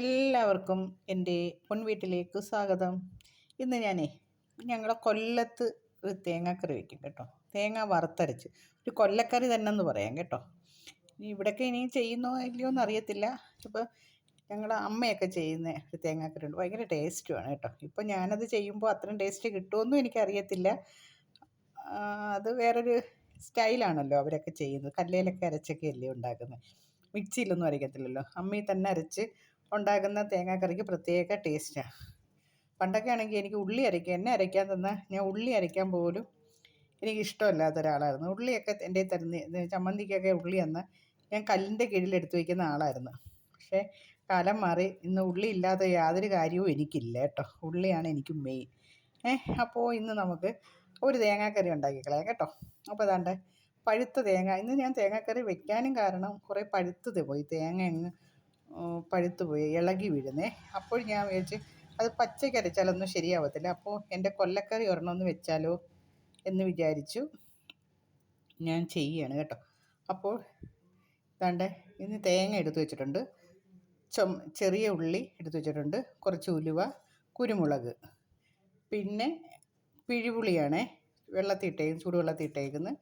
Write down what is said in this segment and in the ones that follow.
എല്ലാവർക്കും എന്റെ പൊൻവീട്ടിലേക്ക് സ്വാഗതം. ഇന്ന് ഞാനേ ഞങ്ങളെ കൊല്ലത്ത് ഒരു തേങ്ങാക്കറി വയ്ക്കും കേട്ടോ. തേങ്ങ വറുത്തരച്ച്. ഒരു കൊല്ലക്കറി തന്നെ എന്ന് പറയാം കേട്ടോ. ഇവിടെയൊക്കെ ഇനി ചെയ്യുന്നോ ഇല്ലയോ എന്ന് അറിയത്തില്ല ഇപ്പോൾ ഞങ്ങളുടെ അമ്മയൊക്കെ ചെയ്യുന്ന ഒരു തേങ്ങാക്കറി ഉണ്ട്. ഭയങ്കര ടേസ്റ്റുമാണ് കേട്ടോ. ഇപ്പോൾ ഞാനത് ചെയ്യുമ്പോൾ അത്രയും ടേസ്റ്റ് കിട്ടുമെന്നും എനിക്കറിയത്തില്ല. അത് വേറൊരു സ്റ്റൈലാണല്ലോ അവരൊക്കെ ചെയ്യുന്നത്. കല്ലേലൊക്കെ അരച്ചൊക്കെ അല്ലേ ഉണ്ടാക്കുന്നത് മിക്സിയിലൊന്നും അരയ്ക്കത്തില്ലല്ലോ അമ്മയിൽ തന്നെ അരച്ച് ഉണ്ടാക്കുന്ന തേങ്ങാക്കറിക്ക് പ്രത്യേക ടേസ്റ്റാണ് പണ്ടൊക്കെ ആണെങ്കിൽ എനിക്ക് ഉള്ളി അരയ്ക്കുക എന്നെ അരയ്ക്കാൻ തന്നാൽ ഞാൻ ഉള്ളി അരയ്ക്കാൻ പോലും എനിക്ക് ഇഷ്ടമല്ലാത്ത ഒരാളായിരുന്നു. ഉള്ളിയൊക്കെ എന്റെ തരുന്ന ചമ്മന്തിക്കൊക്കെ ഉള്ളി അന്ന് ഞാൻ കല്ലിന്റെ കീഴിൽ എടുത്തു വയ്ക്കുന്ന ആളായിരുന്നു. പക്ഷേ കാലം മാറി ഇന്ന് ഉള്ളി ഇല്ലാത്ത യാതൊരു കാര്യവും എനിക്കില്ല കേട്ടോ. ഉള്ളിയാണ് എനിക്ക് മെയിൻ ഏഹ് അപ്പോൾ ഇന്ന് നമുക്ക് ഒരു തേങ്ങാക്കറി ഉണ്ടാക്കിക്കളയാം കേട്ടോ. അപ്പോൾ അതാണ്ട് പഴുത്ത തേങ്ങ ഇന്ന് ഞാൻ തേങ്ങാക്കറി വെക്കാനും കാരണം കുറേ പഴുത്തത് പോയി. തേങ്ങ അങ്ങ് ഉം, പഴുത്ത് പോയി ഇളകി വീഴുന്നേ. അപ്പോൾ ഞാൻ വിചാരിച്ച് അത് പച്ചയ്ക്ക് അരച്ചാലൊന്നും ശരിയാവത്തില്ല. അപ്പോൾ എന്റെ കൊല്ലക്കറി ഒരെണ്ണം വെച്ചാലോ എന്ന് വിചാരിച്ചു ഞാൻ ചെയ്യുകയാണ് കേട്ടോ. അപ്പോൾ ഇതാണ്ട് ഇന്ന് തേങ്ങ എടുത്തു വെച്ചിട്ടുണ്ട്. ചുമ ചെറിയ ഉള്ളി എടുത്തു വെച്ചിട്ടുണ്ട്. കുറച്ച് ഉലുവ കുരുമുളക്. പിന്നെ പിഴിപുളിയാണേ വെള്ളത്തിൽ ഇട്ടേക്കുന്നത്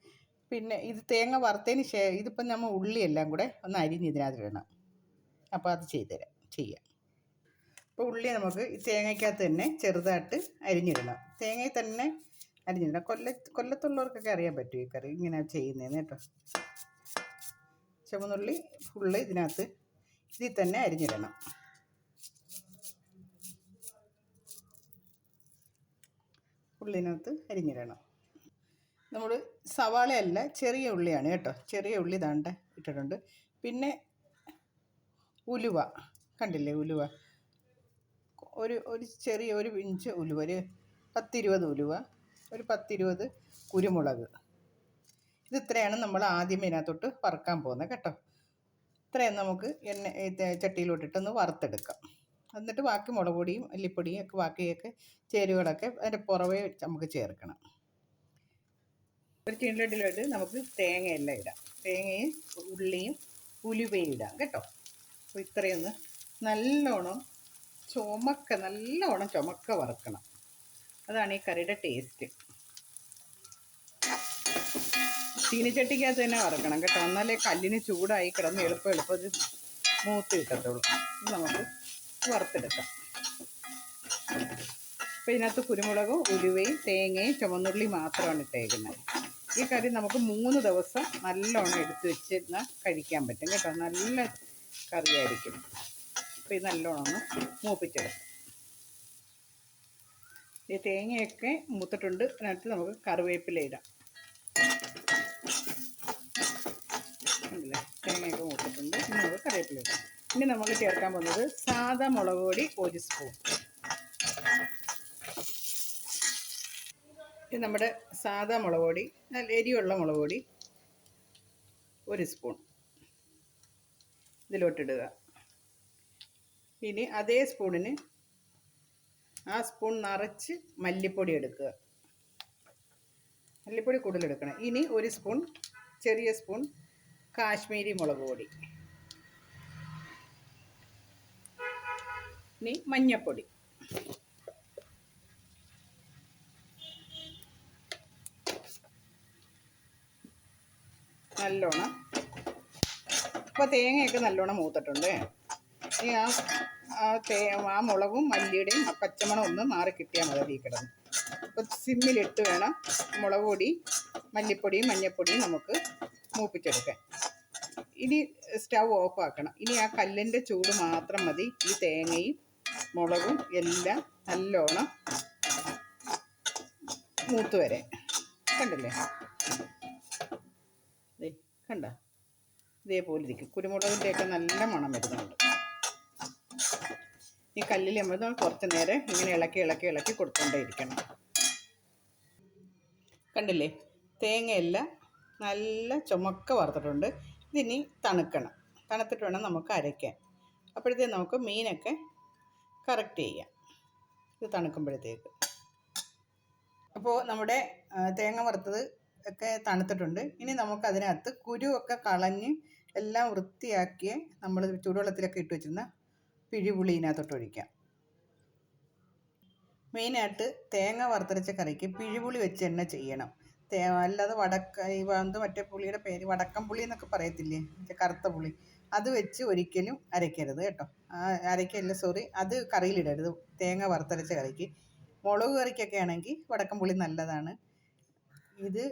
പിന്നെ ഇത് തേങ്ങ വറുത്തതിന് ശേഷം ഇതിപ്പം നമ്മൾ ഉള്ളിയെല്ലാം കൂടെ ഒന്ന് അരിഞ്ഞ് ഇതിനകത്തിടണം. അപ്പോൾ അത് ചെയ്തുതരാം ചെയ്യാം. അപ്പോൾ ഉള്ളി നമുക്ക് ഈ തേങ്ങയ്ക്കകത്ത് തന്നെ ചെറുതായിട്ട് അരിഞ്ഞിടണം. തേങ്ങയിൽ തന്നെ അരിഞ്ഞിടണം. കൊല്ല കൊല്ലത്തുള്ളവർക്കൊക്കെ അറിയാൻ പറ്റും ഈ കറി ഇങ്ങനെ ചെയ്യുന്നതെന്ന് കേട്ടോ. ചുമന്നുള്ളി ഫുള്ള് ഇതിനകത്ത് ഇതിൽ തന്നെ അരിഞ്ഞിടണം. ഉള്ളിനകത്ത് അരിഞ്ഞിടണം. നമ്മൾ സവാളയല്ല ചെറിയ ഉള്ളിയാണ് കേട്ടോ. ചെറിയ ഉള്ളി ദാണ്ട ഇട്ടിട്ടുണ്ട്. പിന്നെ ഉലുവ. കണ്ടില്ലേ ഉലുവ? ഒരു ഒരു ചെറിയ ഒരു ഇഞ്ച് ഉലുവ ഒരു പത്തിരുപത് ഉലുവ ഒരു പത്തിരുപത് കുരുമുളക്. ഇത് ഇത്രയാണ് നമ്മൾ ആദ്യം ഇതിനകത്തോട്ട് വറുക്കാൻ പോകുന്നത് കേട്ടോ. ഇത്രയും നമുക്ക് എണ്ണ ചട്ടിയിലോട്ടിട്ടൊന്ന് വറുത്തെടുക്കാം. എന്നിട്ട് ബാക്കി മുളക് പൊടിയും അല്ലിപ്പൊടിയും ഒക്കെ ബാക്കിയൊക്കെ ചേരുവകളൊക്കെ അതിന്റെ പുറവേ നമുക്ക് ചേർക്കണം. ഒരു ചീനച്ചട്ടിയിലോട്ട് നമുക്ക് തേങ്ങയെല്ലാം ഇടാം. തേങ്ങയും ഉള്ളിയും ഉലുവയും ഇടാം കേട്ടോ. അപ്പോൾ ഇത്രയൊന്ന്. നല്ലോണം ചുമക്ക നല്ലോണം ചുമക്ക വറുക്കണം. അതാണ് ഈ കറിയുടെ ടേസ്റ്റ്. ചീനിച്ചട്ടിക്കകത്ത് തന്നെ വറക്കണം കേട്ടോ. എന്നാലേ കല്ലിന് ചൂടായി കിടന്ന് എളുപ്പം എളുപ്പം ഇത് മൂത്ത് കിട്ടത്തുള്ളൂ. നമുക്ക് വറുത്തെടുക്കാം. അപ്പോൾ ഇതിനകത്ത് കുരുമുളകും ഉലുവയും തേങ്ങയും ചുമന്നുള്ളി മാത്രമാണ് ഇട്ടേക്കുന്നത്. ഈ കറി നമുക്ക് മൂന്ന് ദിവസം നല്ലോണം എടുത്തു വെച്ചിരുന്നാൽ കഴിക്കാൻ പറ്റും കേട്ടോ. നല്ല കറിയായിരിക്കും. അപ്പോൾ ഇത് നല്ലോണം ഒന്ന് മൂപ്പിച്ചെടുക്കാം. ഈ തേങ്ങയൊക്കെ മൂത്തിട്ടുണ്ട്. അതിനകത്ത് നമുക്ക് കറിവേപ്പില ഇടാം. തേങ്ങയൊക്കെ മൂത്തിട്ടുണ്ട്. ഇനി നമുക്ക് കറിവേപ്പില ഇടാം. ഇനി നമുക്ക് ചേർക്കാൻ പോകുന്നത് സാധാ മുളക് പൊടി ഒരു സ്പൂൺ. ഇത് നമ്മുടെ സാധാ മുളക് പൊടി നല്ല എരിയുള്ള മുളക് പൊടി ഒരു സ്പൂൺ. ഇതിലോട്ടിടുക. ഇനി അതേ സ്പൂണിന് ആ സ്പൂൺ നിറച്ച് മല്ലിപ്പൊടി എടുക്കുക. മല്ലിപ്പൊടി കൂടുതലെടുക്കണം ഇനി ഒരു സ്പൂൺ ചെറിയ സ്പൂൺ കാശ്മീരി മുളക് പൊടി. ഇനി മഞ്ഞപ്പൊടി. നല്ലോണം ഇപ്പോൾ തേങ്ങയൊക്കെ നല്ലോണം മൂത്തിട്ടുണ്ട്. ഈ ആ തേ ആ മുളകും മല്ലിയുടെയും ആ പച്ചമണം ഒന്ന് മാറി കിട്ടിയാൽ മതി അതിൽ കിടന്ന്. അപ്പോൾ സിമ്മിലിട്ട് വേണം മുളക് പൊടി മല്ലിപ്പൊടിയും മഞ്ഞൾപ്പൊടിയും നമുക്ക് മൂപ്പിച്ചെടുക്കാൻ. ഇനി സ്റ്റൗ ഓഫ് ആക്കണം. ഇനി ആ കല്ലിന്റെ ചൂട് മാത്രം മതി. ഈ തേങ്ങയും മുളകും എല്ലാം നല്ലോണം മൂത്ത് വരെ കണ്ടില്ലേ? കണ്ട? ഇതേപോലെ ഇരിക്കും കുരുമുളകിന്റെയൊക്കെ നല്ല മണം വരുന്നുണ്ട്. ഈ കല്ലിൽ നമ്മൾ കുറച്ച് നേരം ഇങ്ങനെ ഇളക്കി ഇളക്കി ഇളക്കി കൊടുത്തുകൊണ്ടേയിരിക്കണം കണ്ടില്ലേ? തേങ്ങയെല്ലാം നല്ല ചുമക്ക വറുത്തിട്ടുണ്ട്. ഇതിനി തണുക്കണം. തണുത്തിട്ട് വേണം നമുക്ക് അരയ്ക്കാൻ. അപ്പോഴത്തേക്ക് നമുക്ക് മീനൊക്കെ കറക്റ്റ് ചെയ്യാം. ഇത് തണുക്കുമ്പോഴത്തേക്ക്. അപ്പോൾ നമ്മുടെ തേങ്ങ വറുത്തത് ഒക്കെ തണുത്തിട്ടുണ്ട്. ഇനി നമുക്ക് അതിനകത്ത് കുരുവൊക്കെ കളഞ്ഞ് എല്ലാം വൃത്തിയാക്കി നമ്മൾ ചൂടുവെള്ളത്തിലൊക്കെ ഇട്ട് വെച്ചിരുന്ന പിഴിപുളി ഇതിനകത്തോട്ട് ഒഴിക്കാം. മെയിനായിട്ട് തേങ്ങ വറുത്തരച്ച കറിക്ക് പിഴിപുളി വെച്ച് തന്നെ ചെയ്യണം. തേ അല്ലാതെ വടക്ക ഈ വന്ന് മറ്റേ പുളിയുടെ പേര് വടക്കം പുളി എന്നൊക്കെ പറയത്തില്ലേ? മറ്റേ കറുത്ത പുളി. അത് വെച്ച് ഒരിക്കലും അരയ്ക്കരുത് കേട്ടോ. അരയ്ക്കല്ല സോറി അത് കറിയിലിടരുത്. തേങ്ങ വറുത്തരച്ച കറിക്ക്. മുളക് കറിക്കൊക്കെ ആണെങ്കിൽ വടക്കം പുളി നല്ലതാണ്. ഇത്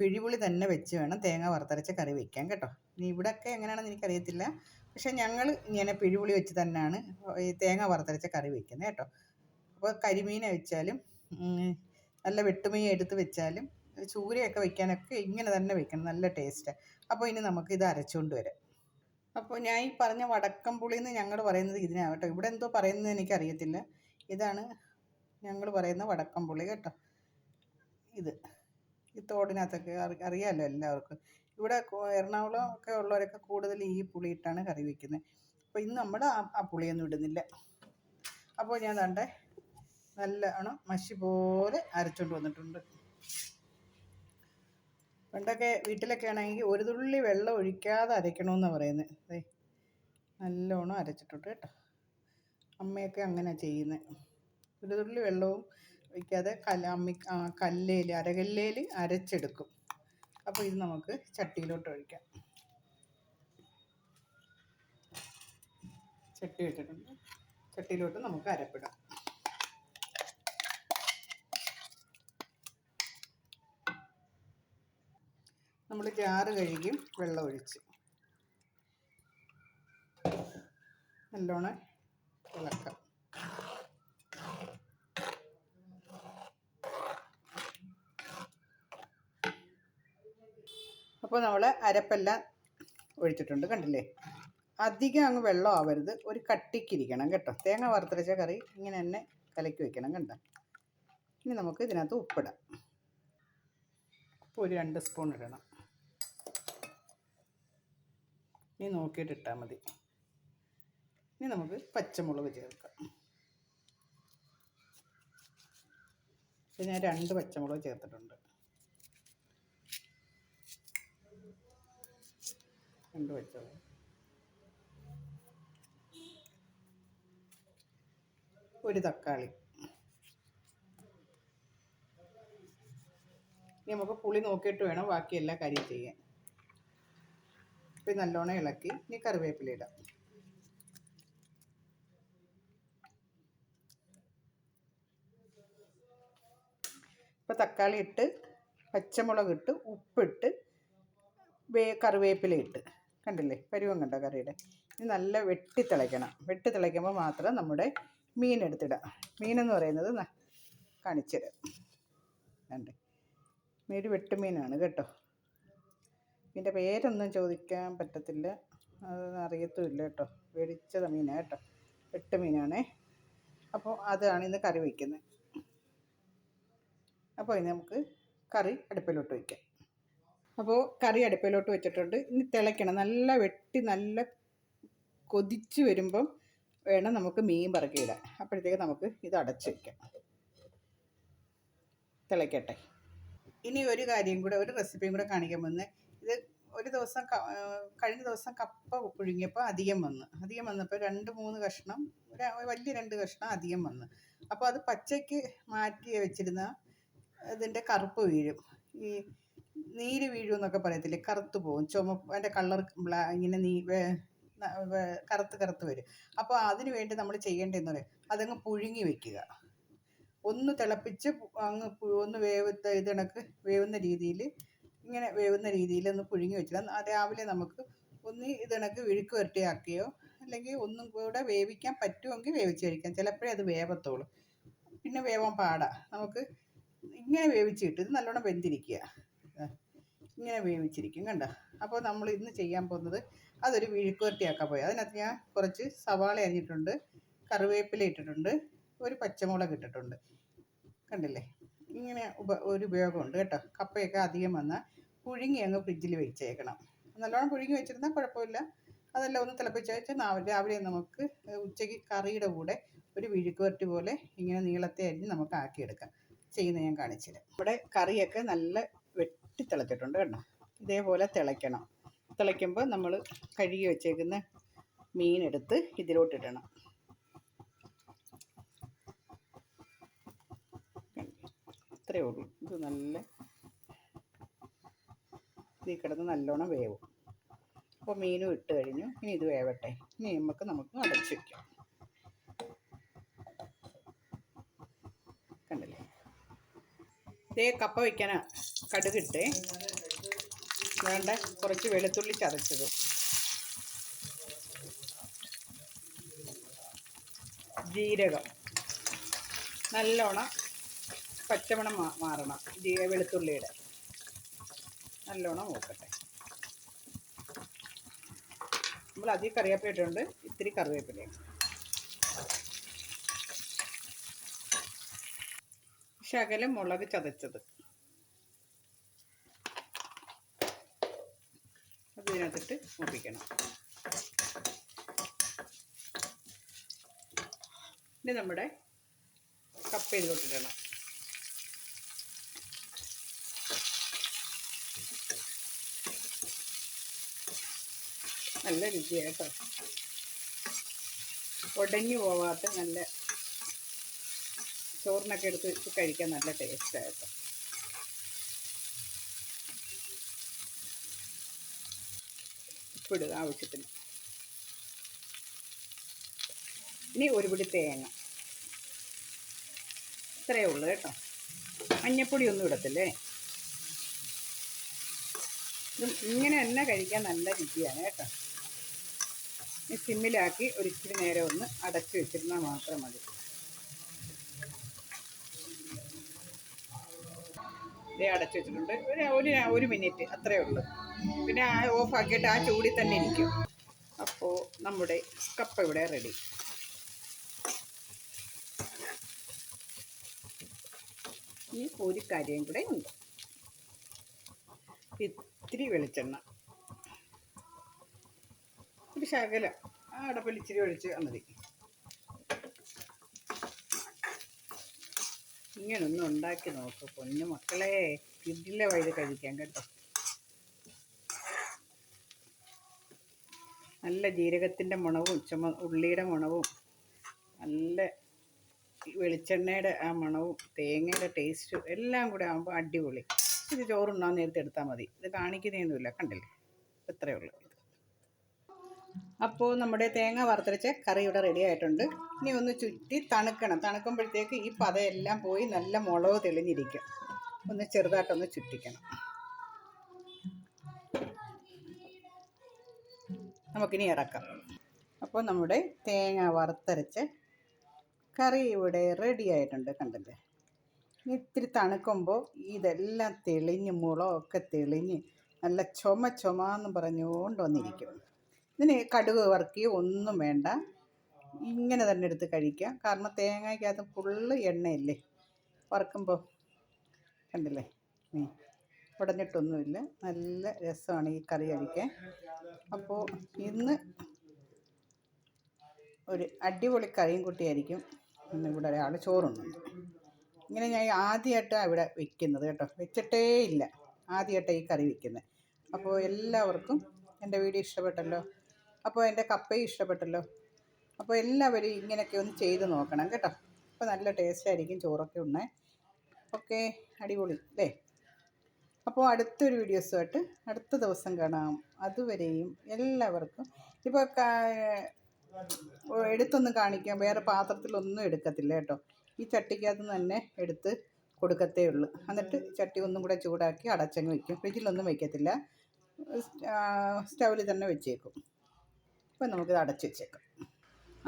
പിഴിപുളി തന്നെ വെച്ച് വേണം തേങ്ങ വറുത്തരച്ച കറി വയ്ക്കാൻ കേട്ടോ. ഇവിടെയൊക്കെ എങ്ങനെയാണെന്ന് എനിക്കറിയത്തില്ല. പക്ഷെ ഞങ്ങൾ ഇങ്ങനെ പിഴിപുളി വെച്ച് തന്നെയാണ് ഈ തേങ്ങ വറുത്തരച്ച കറി വയ്ക്കുന്നത് കേട്ടോ. അപ്പോൾ കരിമീൻ വെച്ചാലും നല്ല വെട്ടുമീൻ എടുത്ത് വെച്ചാലും ചൂരയൊക്കെ വെക്കാനൊക്കെ ഇങ്ങനെ തന്നെ വെക്കണം. നല്ല ടേസ്റ്റ്. അപ്പോൾ ഇനി നമുക്ക് ഇത് അരച്ചുകൊണ്ട് വരാം. അപ്പോൾ ഞാൻ ഈ പറഞ്ഞ വടക്കം പുളി എന്ന് ഞങ്ങൾ പറയുന്നത് ഇതിനാണ് കേട്ടോ. ഇവിടെ എന്തോ പറയുന്നത് എനിക്കറിയത്തില്ല. ഇതാണ് ഞങ്ങൾ പറയുന്ന വടക്കം പുളി കേട്ടോ. ഇത്. ഈ തോടിനകത്തൊക്കെ അറിയാമല്ലോ എല്ലാവർക്കും. ഇവിടെ എറണാകുളം ഒക്കെ ഉള്ളവരൊക്കെ കൂടുതൽ ഈ പുളിയിട്ടാണ് കറി വയ്ക്കുന്നത് അപ്പോൾ ഇന്ന് നമ്മൾ ആ പുളിയൊന്നും ഇടുന്നില്ല. അപ്പോൾ ഞാൻ തണ്ടേ നല്ലോണം മഷി പോലെ അരച്ചുകൊണ്ട് വന്നിട്ടുണ്ട്. പണ്ടൊക്കെ വീട്ടിലൊക്കെ ആണെങ്കിൽ ഒരു തുള്ളി വെള്ളം ഒഴിക്കാതെ അരയ്ക്കണമെന്നാണ് പറയുന്നത് അതെ നല്ലോണം അരച്ചിട്ടുണ്ട് കേട്ടോ. അമ്മയൊക്കെ അങ്ങനെ ചെയ്യുന്നത് ഒരു തുള്ളി വെള്ളവും ഒഴിക്കാതെ കല അമ്മി കല്ലേൽ അരകല്ലേൽ അരച്ചെടുക്കും. അപ്പോൾ ഇത് നമുക്ക് ചട്ടിയിലോട്ട് ഒഴിക്കാം. ചട്ടി വെച്ചിട്ടുണ്ട് ചട്ടിയിലോട്ട് നമുക്ക് അരപ്പിടാം. നമ്മൾ ജാറ് കഴുകി വെള്ളം ഒഴിച്ച്. നല്ലോണം ഇളക്കാം. അപ്പോൾ നമ്മൾ അരപ്പെല്ലാം ഒഴിച്ചിട്ടുണ്ട് കണ്ടില്ലേ? അധികം അങ്ങ് വെള്ളം ആവരുത്. ഒരു കട്ടിക്കിരിക്കണം കേട്ടോ. തേങ്ങ വറുത്തരച്ച കറി ഇങ്ങനെ തന്നെ കലക്കി വെക്കണം കണ്ട? ഇനി നമുക്ക് ഇതിനകത്ത് ഉപ്പിടാം. ഉപ്പ് ഒരു രണ്ട് സ്പൂൺ ഇടണം. ഇനി നോക്കിയിട്ട് ഇട്ടാൽ മതി. ഇനി നമുക്ക് പച്ചമുളക് ചേർക്കാം. ഞാൻ രണ്ട് പച്ചമുളക് ചേർത്തിട്ടുണ്ട്. രണ്ട് വെച്ചത് ഒരു തക്കാളി. ഇനി നമുക്ക് പുളി നോക്കിയിട്ട് വേണം ബാക്കി എല്ലാ കാര്യം ചെയ്യാൻ. ഇപ്പം നല്ലോണം ഇളക്കി ഇനി കറിവേപ്പില ഇടാം. ഇപ്പോൾ തക്കാളി ഇട്ട് പച്ചമുളക് ഇട്ട് ഉപ്പിട്ട് വേ കറിവേപ്പില ഇട്ട്. കണ്ടില്ലേ? പരുവം കണ്ടോ കറിയുടെ? ഇത് നല്ല വെട്ടി തിളയ്ക്കണം. വെട്ടി തിളയ്ക്കുമ്പോൾ മാത്രം നമ്മുടെ മീൻ എടുത്തിടാം. മീനെന്ന് പറയുന്നത് കാണിച്ചുതരാം. കണ്ടേ? മീൻ വെട്ടുമീനാണ് കേട്ടോ. ഇതിന്റെ പേരൊന്നും ചോദിക്കാൻ പറ്റത്തില്ല. അത് അറിയത്തുമില്ല കേട്ടോ. വെടിച്ചത മീനാണ് കേട്ടോ. വെട്ടുമീനാണേ മീനാണേ. അപ്പോൾ അതാണ് ഇന്ന് കറി വയ്ക്കുന്നത്. അപ്പോൾ ഇനി നമുക്ക് കറി അടുപ്പിലോട്ട് വയ്ക്കാം. അപ്പോൾ കറി അടുപ്പിലോട്ട് വെച്ചിട്ടുണ്ട്. ഇനി തിളയ്ക്കണം. നല്ല വെട്ടി നല്ല കൊതിച്ച് വരുമ്പം വേണം നമുക്ക് മീൻ പറക്കിയിടാൻ അപ്പോഴത്തേക്ക് നമുക്ക് ഇത് അടച്ച് വയ്ക്കാം തിളയ്ക്കട്ടെ. ഇനി ഒരു കാര്യം കൂടെ ഒരു റെസിപ്പിയും കൂടെ കാണിക്കാൻ വന്ന്. ഇത് ഒരു ദിവസം കഴിഞ്ഞ ദിവസം കപ്പ പുഴുങ്ങിയപ്പോൾ അധികം വന്ന്. അധികം വന്നപ്പോൾ രണ്ട് മൂന്ന് കഷ്ണം വലിയ രണ്ട് കഷ്ണം അധികം വന്ന്. അപ്പോൾ അത് പച്ചയ്ക്ക് മാറ്റി വെച്ചിരുന്ന ഇതിന്റെ കറുപ്പ് വീഴും. ഈ നീര് വീഴും എന്നൊക്കെ പറയത്തില്ലേ? കറുത്ത് പോകും. ചുമപ്പ് അതിന്റെ കളർ ഇങ്ങനെ നീ കറുത്ത് കറുത്ത് വരും. അപ്പോൾ അതിന് വേണ്ടി നമ്മൾ ചെയ്യേണ്ടതെന്ന് പറയും അതങ്ങ് പുഴുങ്ങി വെക്കുക. ഒന്ന് തിളപ്പിച്ച് അങ്ങ് ഒന്ന് വേവത്ത ഇതിണക്ക് വേവുന്ന രീതിയിൽ ഇങ്ങനെ വേവുന്ന രീതിയിൽ ഒന്ന് പുഴുങ്ങി വെച്ചിടാം. രാവിലെ നമുക്ക് ഒന്ന് ഇതിണക്ക് വിഴുക്ക് വരട്ടിയാക്കിയോ അല്ലെങ്കിൽ ഒന്നും കൂടെ വേവിക്കാൻ പറ്റുമെങ്കിൽ വേവിച്ച് കഴിക്കാം. ചിലപ്പോഴേ അത് വേവത്തുള്ളൂ. പിന്നെ വേവാൻ പാടാ. നമുക്ക് ഇങ്ങനെ വേവിച്ച് കിട്ടും ഇത് നല്ലോണം വെന്തിരിക്കുക. ഇങ്ങനെ വേവിച്ചിരിക്കും കണ്ട? അപ്പോൾ നമ്മൾ ഇന്ന് ചെയ്യാൻ പോകുന്നത് അതൊരു വിഴുക്ക് വരട്ടിയാക്കാൻ പോയി. അതിനകത്ത് ഞാൻ കുറച്ച് സവാള അരിഞ്ഞിട്ടുണ്ട് കറിവേപ്പില ഇട്ടിട്ടുണ്ട് ഒരു പച്ചമുളക് ഇട്ടിട്ടുണ്ട്. കണ്ടില്ലേ? ഇങ്ങനെ ഉപ ഒരു ഉപയോഗമുണ്ട് കേട്ടോ. കപ്പയൊക്കെ അധികം വന്നാൽ പുഴുങ്ങി അങ്ങ് ഫ്രിഡ്ജിൽ വെച്ചേക്കണം. നല്ലോണം പുഴുങ്ങി വെച്ചിരുന്നാൽ കുഴപ്പമില്ല. അതെല്ലാം ഒന്ന് തിളപ്പിച്ച് വെച്ചാൽ രാവിലെ നമുക്ക് ഉച്ചയ്ക്ക് കറിയുടെ കൂടെ ഒരു വിഴുക്ക് വരട്ടി പോലെ ഇങ്ങനെ നീളത്തെ അരിഞ്ഞ് നമുക്ക് ആക്കിയെടുക്കാം. ചെയ്യുന്നത് ഞാൻ കാണിച്ചുതരാം. ഇവിടെ കറിയൊക്കെ നല്ല പൊട്ടി തിളച്ചിട്ടുണ്ട് കേട്ടോ. ഇതേപോലെ തിളയ്ക്കണം. തിളയ്ക്കുമ്പോൾ നമ്മൾ കഴുകി വെച്ചേക്കുന്ന മീനെടുത്ത് ഇതിലോട്ടിടണം. അത്രേ ഉള്ളൂ. ഇത് നല്ല ഇത് കിടന്ന് നല്ലോണം വേവും. അപ്പോൾ മീനും ഇട്ട് കഴിഞ്ഞു. ഇനി ഇത് വേവട്ടെ. ഇനി നമുക്ക് നമുക്ക് അടച്ചു വയ്ക്കാം കണ്ടില്ലേ? ഇതേ കപ്പ വയ്ക്കാനാണ് കടുകിട്ടേ. വേണ്ട കുറച്ച് വെളുത്തുള്ളി ചതച്ചത്. ജീരകം. നല്ലോണം പച്ചമണം മാറണം ജീ വെളുത്തുള്ളിയുടെ. നല്ലോണം നോക്കട്ടെ നമ്മൾ അധികം കറിവേപ്പില ഇട്ടുണ്ട് ഇത്തിരി കറിവേപ്പിലയും. ശകലം മുളക് ചതച്ചത് അത് ഇതിനകത്തിട്ട് മൂപ്പിക്കണം ഇനി നമ്മുടെ കപ്പ ഇതിലോട്ടിടണം നല്ല രുചിയായിട്ടോ ഉടഞ്ഞു പോവാത്ത നല്ല ചോറിനൊക്കെ എടുത്ത് കഴിക്കാൻ നല്ല ടേസ്റ്റായിട്ടോ ഉപ്പിടുക ആവശ്യത്തിന്. ഇനി ഒരു പിടി തേങ്ങ. ഇത്രയേ ഉള്ളൂ കേട്ടോ. മഞ്ഞപ്പൊടി ഒന്നും ഇടത്തില്ലേ? ഇത് ഇങ്ങനെ തന്നെ കഴിക്കാൻ നല്ല രുചിയാണ് കേട്ടോ. ഈ സിമ്മിലാക്കി ഒരിച്ചിരി നേരം ഒന്ന് അടച്ചു വെച്ചിരുന്നാൽ മാത്രം മതി. ഇതേ അടച്ചു വെച്ചിട്ടുണ്ട്. ഒരു ഒരു ഒരു മിനിറ്റ് അത്രയേ ഉള്ളൂ. പിന്നെ ആ ഓഫ് ആക്കിയിട്ട് ആ ചൂടി തന്നെ ഇരിക്കും. അപ്പോൾ നമ്മുടെ കപ്പ ഇവിടെ റെഡി ഈ ഒരു കാര്യം കൂടെ ഉണ്ട്. ഇത്തിരി വെളിച്ചെണ്ണ. ഒരു ശകലം. അടപ്പിൽ ഇച്ചിരി ഒഴിച്ച് മതി. ഇങ്ങനൊന്നും ഉണ്ടാക്കി നോക്ക് കൊഞ്ഞു മക്കളെ. കിഡിലെ വഴി കഴിക്കാൻ കേട്ടോ. നല്ല ജീരകത്തിന്റെ മണവും ചുമ ഉള്ളിയുടെ മണവും നല്ല വെളിച്ചെണ്ണയുടെ ആ മണവും തേങ്ങയുടെ ടേസ്റ്റും എല്ലാം കൂടെ ആകുമ്പോൾ അടിപൊളി. ഇത് ചോറുണ്ണാൻ നേരത്തെ എടുത്താൽ മതി. ഇത് കാണിക്കുന്നതൊന്നുമില്ല കണ്ടില്ലേ? ഇത്രയേ ഉള്ളൂ. അപ്പോൾ നമ്മുടെ തേങ്ങ വറുത്തരച്ച കറി ഇവിടെ റെഡി ആയിട്ടുണ്ട്. ഇനി ഒന്ന് ചുറ്റി തണുക്കണം. തണുക്കുമ്പോഴത്തേക്ക് ഈ പതയെല്ലാം പോയി നല്ല മുളക് തെളിഞ്ഞിരിക്കും. ഒന്ന് ചെറുതായിട്ടൊന്ന് ചുറ്റിക്കണം. നമുക്കിനി ഇറക്കാം. അപ്പോൾ നമ്മുടെ തേങ്ങ വറുത്തരച്ച് കറി ഇവിടെ റെഡി ആയിട്ടുണ്ട് കണ്ടില്ലേ? ഇത്തിരി തണുക്കുമ്പോൾ ഇതെല്ലാം തെളിഞ്ഞ് മുളകൊക്കെ തെളിഞ്ഞ് നല്ല ചുമ ചുമ എന്ന് പറഞ്ഞുകൊണ്ട് വന്നിരിക്കും. ഇതിന് കടുക് വർക്കി ഒന്നും വേണ്ട. ഇങ്ങനെ തന്നെ എടുത്ത് കഴിക്കാം കാരണം തേങ്ങയ്ക്കകത്ത് ഫുള്ള് എണ്ണയല്ലേ? വറുക്കുമ്പോൾ കണ്ടില്ലേ? നീ ഉടഞ്ഞിട്ടൊന്നുമില്ല. നല്ല രസമാണ് ഈ കറി കഴിക്കാൻ. അപ്പോൾ ഇന്ന് ഒരു അടിപൊളി കറിയും കൂട്ടിയായിരിക്കും ഇന്ന് ഇവിടെ ഒരാൾ ചോറുണ്ണുന്നത്. ഇങ്ങനെ ഞാൻ ആദ്യമായിട്ടാണ് ഇവിടെ വെക്കുന്നത് കേട്ടോ. വെച്ചിട്ടേ ഇല്ല. ആദ്യമായിട്ടാണ് ഈ കറി വെക്കുന്നത്. അപ്പോൾ എല്ലാവർക്കും എന്റെ വീഡിയോ ഇഷ്ടപ്പെട്ടല്ലോ. അപ്പോൾ എന്റെ കപ്പയും ഇഷ്ടപ്പെട്ടല്ലോ. അപ്പോൾ എല്ലാവരും ഇങ്ങനെയൊക്കെ ഒന്ന് ചെയ്ത് നോക്കണം കേട്ടോ. അപ്പോൾ നല്ല ടേസ്റ്റ് ആയിരിക്കും ചോറൊക്കെ ഉണ്ണേ ഓക്കെ അടിപൊളി അല്ലേ? അപ്പോൾ അടുത്തൊരു വീഡിയോസുമായിട്ട് അടുത്ത ദിവസം കാണാം. അതുവരെയും എല്ലാവർക്കും ഇപ്പോൾ എടുത്തൊന്നും കാണിക്കാൻ വേറെ പാത്രത്തിലൊന്നും എടുക്കത്തില്ല കേട്ടോ. ഈ ചട്ടിക്കകത്ത് തന്നെ എടുത്ത് കൊടുക്കത്തേ ഉള്ളൂ. എന്നിട്ട് ചട്ടി ഒന്നും കൂടെ ചൂടാക്കി അടച്ചങ്ങ് വയ്ക്കും ഫ്രിഡ്ജിലൊന്നും വയ്ക്കത്തില്ല സ്റ്റൗവിൽ തന്നെ വെച്ചേക്കും. ഇപ്പം നമുക്കിത് അടച്ചു വെച്ചേക്കാം.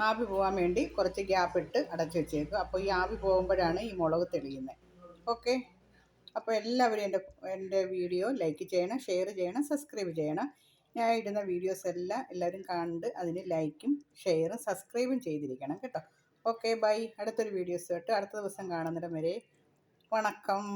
ആവി പോകാൻ വേണ്ടി കുറച്ച് ഗ്യാപ്പ് ഇട്ട് അടച്ചു വെച്ചേക്കും അപ്പോൾ ഈ ആവി പോകുമ്പോഴാണ് ഈ മുളക് തെളിയുന്നത്. ഓക്കെ? അപ്പോൾ എല്ലാവരും എന്റെ എന്റെ വീഡിയോ ലൈക്ക് ചെയ്യണം ഷെയർ ചെയ്യണം സബ്സ്ക്രൈബ് ചെയ്യണം. ഞാൻ ഇടുന്ന വീഡിയോസ് എല്ലാം എല്ലാവരും കണ്ട് അതിന് ലൈക്കും ഷെയറും സബ്സ്ക്രൈബും ചെയ്തിരിക്കണം കേട്ടോ. Okay bye. അടുത്തൊരു വീഡിയോസ് കേട്ടോ അടുത്ത ദിവസം കാണുന്നിടം വരെ. വണക്കം.